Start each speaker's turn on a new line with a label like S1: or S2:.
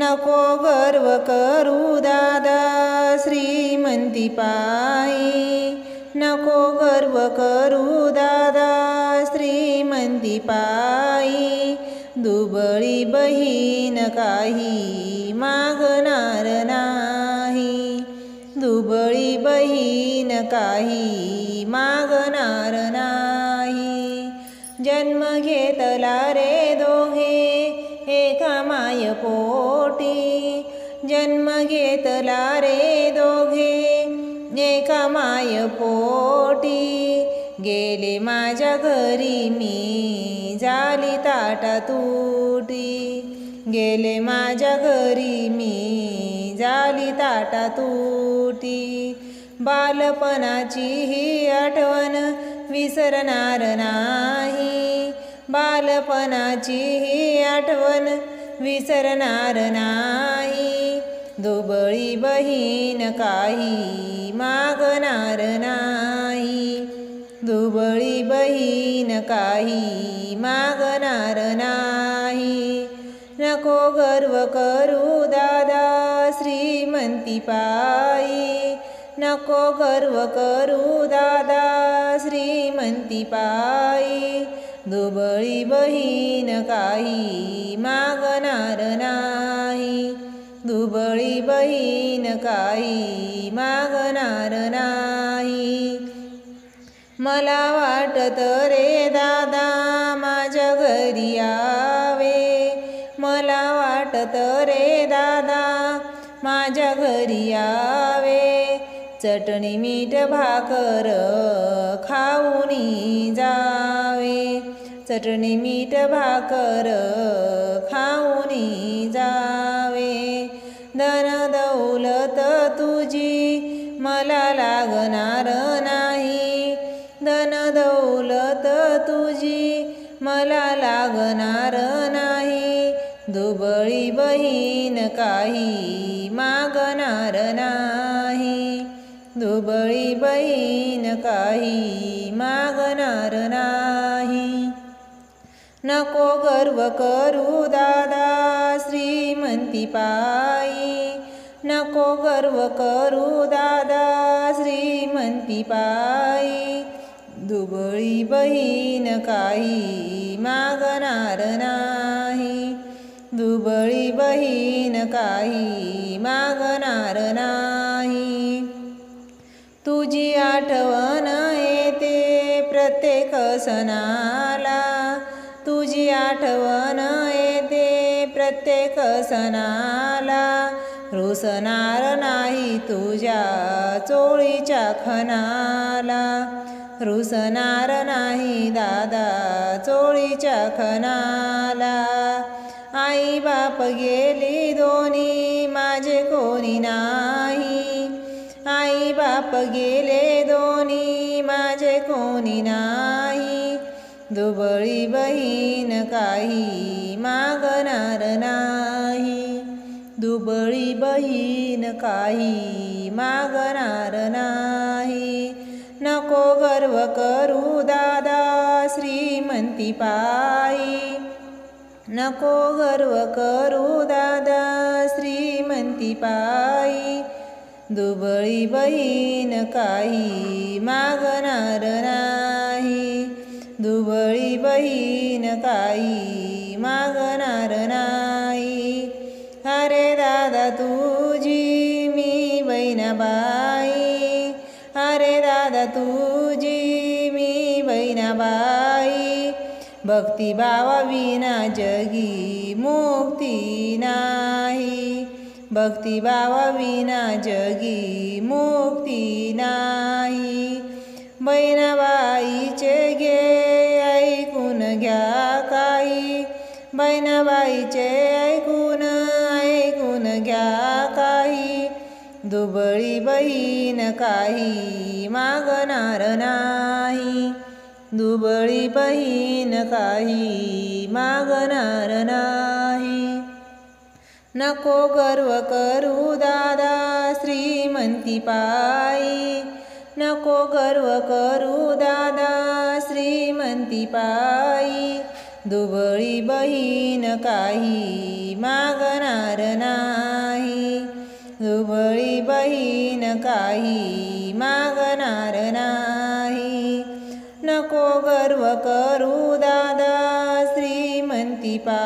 S1: नको गर्व करू दादा श्रीमंती पायी. नको गर्व करू दादा श्रीमंती पायी. दुबळी बहीण काही मागणार नाही. दुबळी बहीण काही मागणार नाही. जन्म घेतला रे दोघे. माय पोटी. जन्म घेतला रे दोघे एका माय पोटी. गेले माझ्या घरी मी झाली ताटा तुटी गेले माझ्या घरी मी झाली ताटा तुटी बालपणाची ही आठवण विसरणार नाही. बालपणाची ही आठवण विसरणार नाही. दुबळी बहीण काही मागणार नाही. दुबळी बहीण काही मागणार नाही. नको गर्व करू दादा श्रीमंती पायी. नको गर्व करू दादा श्रीमंती पायी. दुबळी बहीण काही मागणार नाही. दुबळी बहीण काही मागणार नाही. मला वाटत रे दादा माझ्या घरी यावे. मला वाटत रे दादा माझ्या घरी यावे. चटणी मीठ भाकर खाऊनी जावे. चटणी मीठ भाकर खाऊनी जावे. धन दौलत तुझी मला लागणार नाही. धन दौलत तुझी मला लागणार नाही. दुबळी बहीण काही मागणार नाही. दुबळी बहीण काही मागणार नाही. नको गर्व करू दादा श्रीमंती पायी. नको गर्व करू दादा श्रीमंती पायी. दुबळी बहीण काही मागणार नाही. दुबळी बहीण काही मागणार नाही. तुझी आठवण येते प्रत्येक सणाला. तुझी आठवण येते प्रत्येक सणाला. रुसणार नाही तुझ्या चोळीच्या खणाला. रुसणार नाही दादा चोळीच्या खणाला. आई बाप गेली दोन्ही माझे कोणी नाही. आई बाप गेले दोन्ही माझे कोणी नाही. दुबळी बहीण काही मागणार नाही. दुबळी बहीण काही मागणार नाही. नको गर्व करू दादा श्रीमंती पायी. नको गर्व करू दादा श्रीमंती पायी. दुबळी बहीण काही मागणार नाही दुबळी काही मागणार नाही. अरे दादा तुझी मी बहिणाबाई अरे दादा तुझी मी बहिणाबाई भक्ती भावा विना जगी मुक्ती नाही. भक्ती भावा विना जगी मुक्ती नाही. बहिणाबाईचे दुबळी बहीण काही मागणार नाही. दुबळी बहीण काही मागणार नाही. नको गर्व करू दादा श्रीमंती पायी. नको गर्व करू दादा श्रीमंती पायी. दुबळी बहीण काही मागणार नाही. दुबळी बहीण काही मागणार नाही. नको गर्व करू दादा श्रीमंती पा